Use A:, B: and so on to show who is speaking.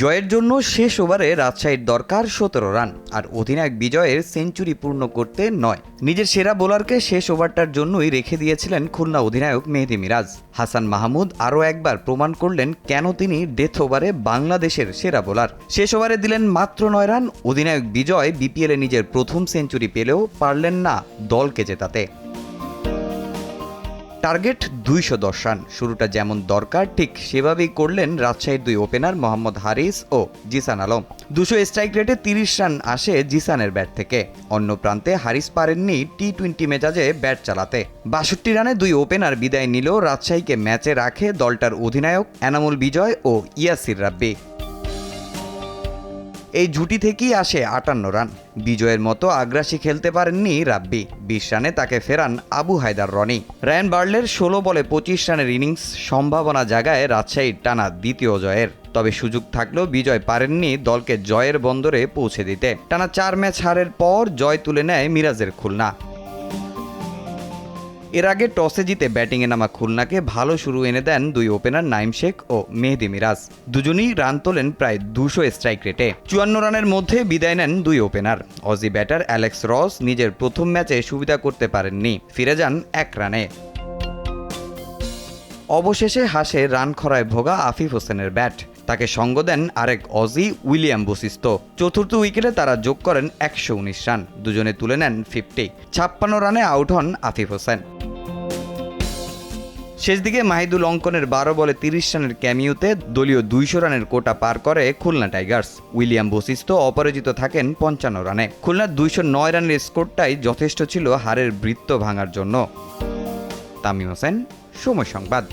A: জয়ের জন্য শেষ ওভারে রাজশাহীর দরকার সতেরো রান, আর অধিনায়ক বিজয়ের সেঞ্চুরি পূর্ণ করতে নয়। নিজের সেরা বোলারকে শেষ ওভারটার জন্যই রেখে দিয়েছিলেন খুলনা অধিনায়ক মেহেদি মিরাজ। হাসান মাহমুদ আরও একবার প্রমাণ করলেন কেন তিনি ডেথ ওভারে বাংলাদেশের সেরা বোলার। শেষ ওভারে দিলেন মাত্র নয় রান, অধিনায়ক বিজয় বিপিএলে নিজের প্রথম সেঞ্চুরি পেলেও পারলেন না দলকে জেতাতে। টার্গেট দুইশো দশ রান শুরুটা যেমন দরকার, ঠিক সেভাবেই করলেন রাজশাহীর দুই ওপেনার মোহাম্মদ হারিস ও জিসান আলম। দুশো স্ট্রাইক রেটে তিরিশ রান আসে জিসানের ব্যাট থেকে। অন্য প্রান্তে হারিস পারেননি টি টোয়েন্টি মেজাজে ব্যাট চালাতে। বাষট্টি রানে দুই ওপেনার বিদায় নিলেও রাজশাহীকে ম্যাচে রাখে দলটার অধিনায়ক এনামুল বিজয় ও ইয়াসির রাব্বি। এই ঝুটি থেকেই আসে আটান্ন রান। বিজয়ের মতো আগ্রাসী খেলতে পারেননি রাব্বি। বিশ রানে তাকে ফেরান আবু হায়দার রনি। র্যান বার্লের ষোলো বলে পঁচিশ রানের ইনিংস সম্ভাবনা জাগায় রাজশাহীর টানা দ্বিতীয় জয়ের। তবে সুযোগ থাকলেও বিজয় পারেননি দলকে জয়ের বন্দরে পৌঁছে দিতে। টানা চার ম্যাচ হারের পর জয় তুলে নেয় মিরাজের খুলনা। এর আগে টসে জিতে ব্যাটিংয়ে নামা খুলনাকে ভালো শুরু এনে দেন দুই ওপেনার নাইম শেখ ও মেহেদি মিরাজ। দুজনই রান তোলেন প্রায় দুশো স্ট্রাইক রেটে চুয়ান্ন রানের মধ্যে বিদায় নেন দুই ওপেনার। অজি ব্যাটার অ্যালেক্স রস নিজের প্রথম ম্যাচে সুবিধা করতে পারেননি। ফিরে যান এক রানে। অবশেষে হাসে রান খরায় ভোগা আফিফ হোসেনের ব্যাট। তাকে সঙ্গ দেন আরেক অজি উইলিয়াম বশিষ্ঠ। চতুর্থ উইকেটে তারা যোগ করেন একশো উনিশ রান। দুজনে তুলে নেন ফিফটি ছাপ্পান্ন রানে আউট হন আফিফ হোসেন। শেষ দিকে মাহিদুল অঙ্কনের বারো বলে তিরিশ রানের ক্যামিউতে দলীয় দুইশো রানের কোটা পার করে খুলনা টাইগার্স। উইলিয়াম বসিস্ত অপরাজিত থাকেন পঞ্চান্ন রানে। খুলনার দুইশো নয় রানের স্কোরটাই যথেষ্ট ছিল হারের বৃত্ত ভাঙার জন্য। তামিম হোসেন, সময় সংবাদ।